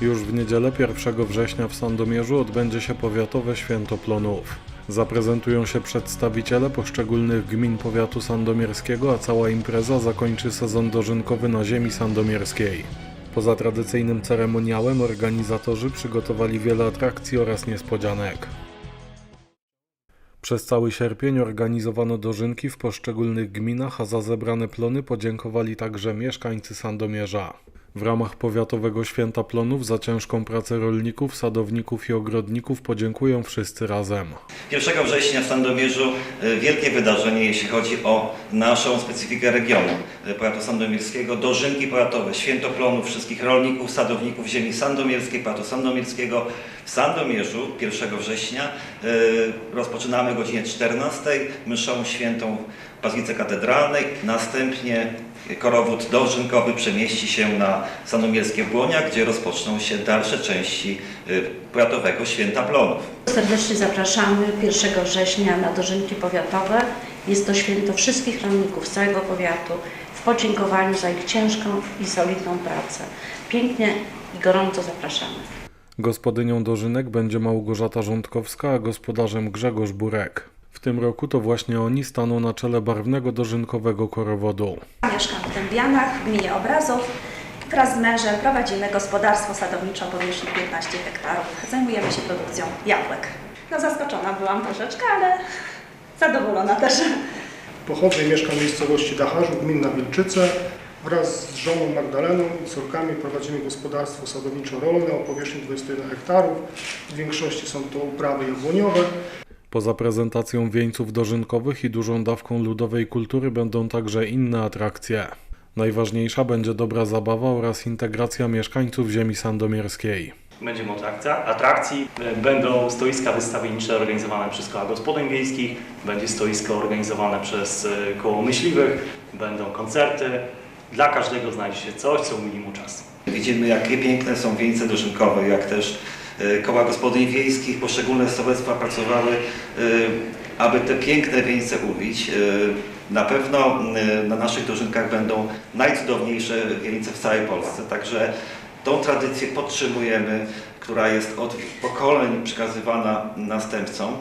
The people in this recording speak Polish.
Już w niedzielę 1 września w Sandomierzu odbędzie się powiatowe święto plonów. Zaprezentują się przedstawiciele poszczególnych gmin powiatu sandomierskiego, a cała impreza zakończy sezon dożynkowy na ziemi sandomierskiej. Poza tradycyjnym ceremoniałem organizatorzy przygotowali wiele atrakcji oraz niespodzianek. Przez cały sierpień organizowano dożynki w poszczególnych gminach, a za zebrane plony podziękowali także mieszkańcy Sandomierza. W ramach Powiatowego Święta Plonów za ciężką pracę rolników, sadowników i ogrodników podziękują wszyscy razem. 1 września w Sandomierzu e, wielkie wydarzenie, jeśli chodzi o naszą specyfikę regionu e, powiatu sandomierskiego. Dożynki powiatowe, święto plonów wszystkich rolników, sadowników ziemi sandomierskiej, powiatu sandomierskiego w Sandomierzu 1 września. e, Rozpoczynamy o godzinie 14 mszą świętą w Bazylice Katedralnej. Następnie korowód dożynkowy przemieści się na sandomierskie Błonia, gdzie rozpoczną się dalsze części e, powiatowego święta plonów. Serdecznie zapraszamy 1 września na dożynki powiatowe. Jest to święto wszystkich rolników z całego powiatu w podziękowaniu za ich ciężką i solidną pracę. Pięknie i gorąco zapraszamy. Gospodynią dożynek będzie Małgorzata Rządkowska, a gospodarzem Grzegorz Burek. W tym roku to właśnie oni staną na czele barwnego dożynkowego korowodu. Mieszkam w Dębianach, w gminie Obrazów. Wraz z mężem prowadzimy gospodarstwo sadownicze o powierzchni 15 hektarów. Zajmujemy się produkcją jabłek. No zaskoczona byłam troszeczkę, ale zadowolona też. Pochodzę i mieszkam w miejscowości Dacharzu, gmina Wilczyce. Wraz z żoną Magdaleną i córkami prowadzimy gospodarstwo sadowniczo-rolne o powierzchni 21 hektarów. W większości są to uprawy jabłoniowe. Poza prezentacją wieńców dożynkowych i dużą dawką ludowej kultury będą także inne atrakcje. Najważniejsza będzie dobra zabawa oraz integracja mieszkańców ziemi sandomierskiej. Będzie moc akcja, atrakcji, będą stoiska wystawiennicze organizowane przez koła gospodyń wiejskich, będzie stoisko organizowane przez e, koło myśliwych, będą koncerty. Dla każdego znajdzie się coś, co umili mu czas. Widzimy, jakie piękne są wieńce dożynkowe, jak też koła gospodyń wiejskich, poszczególne sołectwa pracowały, e, aby te piękne wieńce ubić. E, Na pewno e, na naszych dożynkach będą najcudowniejsze wieńce w całej Polsce, także tą tradycję podtrzymujemy, która jest od pokoleń przekazywana następcom.